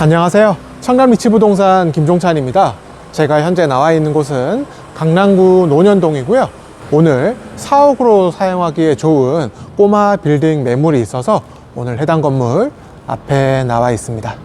안녕하세요. 청담 리치부동산 김종찬입니다. 제가 현재 나와 있는 곳은 강남구 논현동이고요. 오늘 사옥으로 사용하기에 좋은 꼬마 빌딩 매물이 있어서 오늘 해당 건물 앞에 나와 있습니다.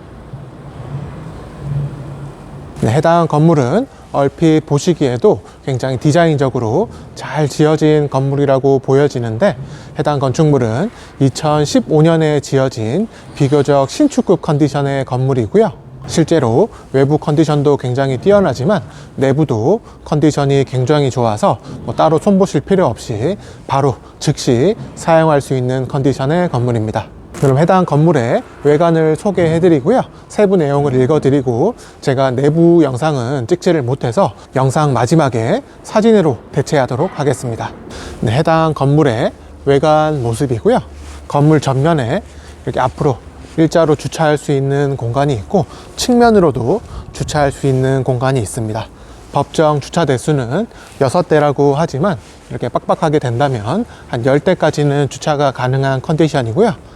네, 해당 건물은 얼핏 보시기에도 굉장히 디자인적으로 잘 지어진 건물이라고 보여지는데 해당 건축물은 2015년에 지어진 비교적 신축급 컨디션의 건물이고요. 실제로 외부 컨디션도 굉장히 뛰어나지만 내부도 컨디션이 굉장히 좋아서 뭐 따로 손보실 필요 없이 바로 즉시 사용할 수 있는 컨디션의 건물입니다. 그럼 해당 건물의 외관을 소개해 드리고요. 세부 내용을 읽어 드리고 제가 내부 영상은 찍지를 못해서 영상 마지막에 사진으로 대체하도록 하겠습니다. 네, 해당 건물의 외관 모습이고요. 건물 전면에 이렇게 앞으로 일자로 주차할 수 있는 공간이 있고 측면으로도 주차할 수 있는 공간이 있습니다. 법정 주차 대수는 6대라고 하지만 이렇게 빡빡하게 된다면 한 10대까지는 주차가 가능한 컨디션이고요.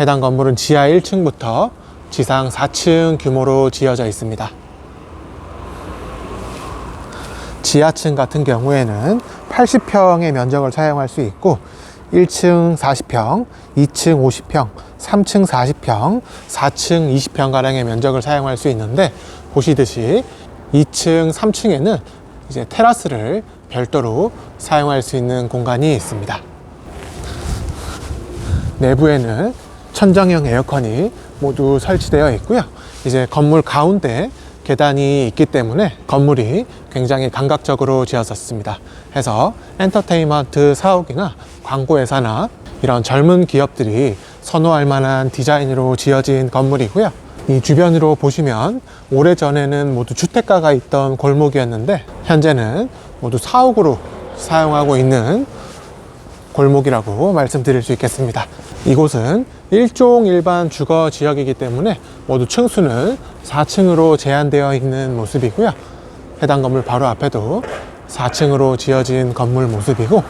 해당 건물은 지하 1층부터 지상 4층 규모로 지어져 있습니다. 지하층 같은 경우에는 80평의 면적을 사용할 수 있고 1층 40평, 2층 50평, 3층 40평, 4층 20평가량의 면적을 사용할 수 있는데 보시듯이 2층, 3층에는 이제 테라스를 별도로 사용할 수 있는 공간이 있습니다. 내부에는 천정형 에어컨이 모두 설치되어 있고요. 이제 건물 가운데 계단이 있기 때문에 건물이 굉장히 감각적으로 지어졌습니다. 해서 엔터테인먼트 사옥이나 광고 회사나 이런 젊은 기업들이 선호할 만한 디자인으로 지어진 건물이고요. 이 주변으로 보시면 오래전에는 모두 주택가가 있던 골목이었는데 현재는 모두 사옥으로 사용하고 있는 골목이라고 말씀드릴 수 있겠습니다. 이곳은 일종 일반 주거 지역이기 때문에 모두 층수는 4층으로 제한되어 있는 모습이고요. 해당 건물 바로 앞에도 4층으로 지어진 건물 모습이고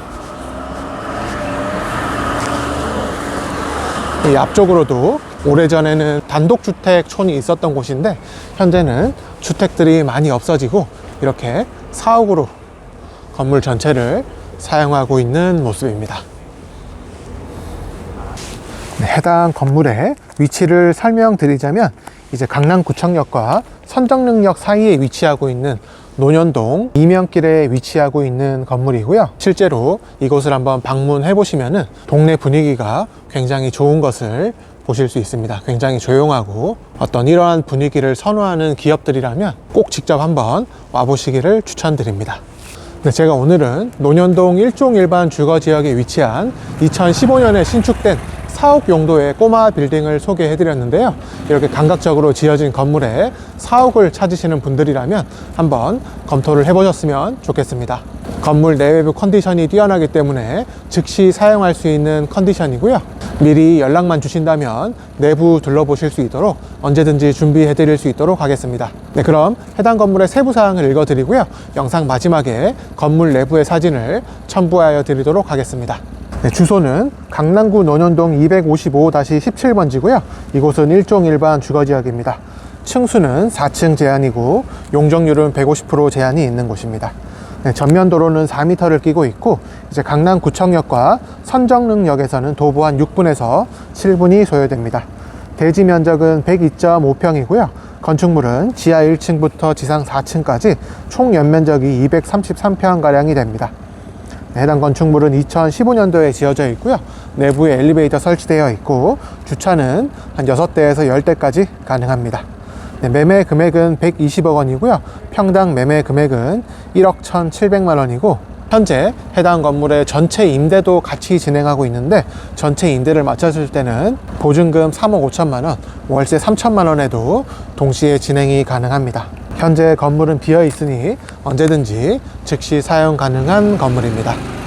이 앞쪽으로도 오래전에는 단독주택촌이 있었던 곳인데 현재는 주택들이 많이 없어지고 이렇게 사옥으로 건물 전체를 사용하고 있는 모습입니다. 네, 해당 건물의 위치를 설명드리자면 이제 강남구청역과 선정릉역 사이에 위치하고 있는 논현동 이면길에 위치하고 있는 건물이고요. 실제로 이곳을 한번 방문해 보시면은 동네 분위기가 굉장히 좋은 것을 보실 수 있습니다. 굉장히 조용하고 어떤 이러한 분위기를 선호하는 기업들이라면 꼭 직접 한번 와보시기를 추천드립니다. 네, 제가 오늘은 논현동 일종 일반 주거 지역에 위치한 2015년에 신축된 사옥 용도의 꼬마 빌딩을 소개해 드렸는데요. 이렇게 감각적으로 지어진 건물에 사옥을 찾으시는 분들이라면 한번 검토를 해 보셨으면 좋겠습니다. 건물 내외부 컨디션이 뛰어나기 때문에 즉시 사용할 수 있는 컨디션이고요. 미리 연락만 주신다면 내부 둘러보실 수 있도록 언제든지 준비해 드릴 수 있도록 하겠습니다. 네, 그럼 해당 건물의 세부 사항을 읽어 드리고요. 영상 마지막에 건물 내부의 사진을 첨부하여 드리도록 하겠습니다. 네, 주소는 강남구 논현동 255-17번지고요. 이곳은 일종 일반 주거지역입니다. 층수는 4층 제한이고 용적률은 150% 제한이 있는 곳입니다. 네, 전면 도로는 4m를 끼고 있고 이제 강남구청역과 선정릉역에서는 도보 한 6분에서 7분이 소요됩니다. 대지 면적은 102.5평이고요. 건축물은 지하 1층부터 지상 4층까지 총 연면적이 233평가량이 됩니다. 네, 해당 건축물은 2015년도에 지어져 있고요. 내부에 엘리베이터 설치되어 있고 주차는 한 6대에서 10대까지 가능합니다. 네, 매매 금액은 120억 원이고요. 평당 매매 금액은 1억 1,700만 원이고 현재 해당 건물의 전체 임대도 같이 진행하고 있는데 전체 임대를 맞춰줄 때는 보증금 3억 5천만 원, 월세 3천만 원에도 동시에 진행이 가능합니다. 현재 건물은 비어 있으니 언제든지 즉시 사용 가능한 건물입니다.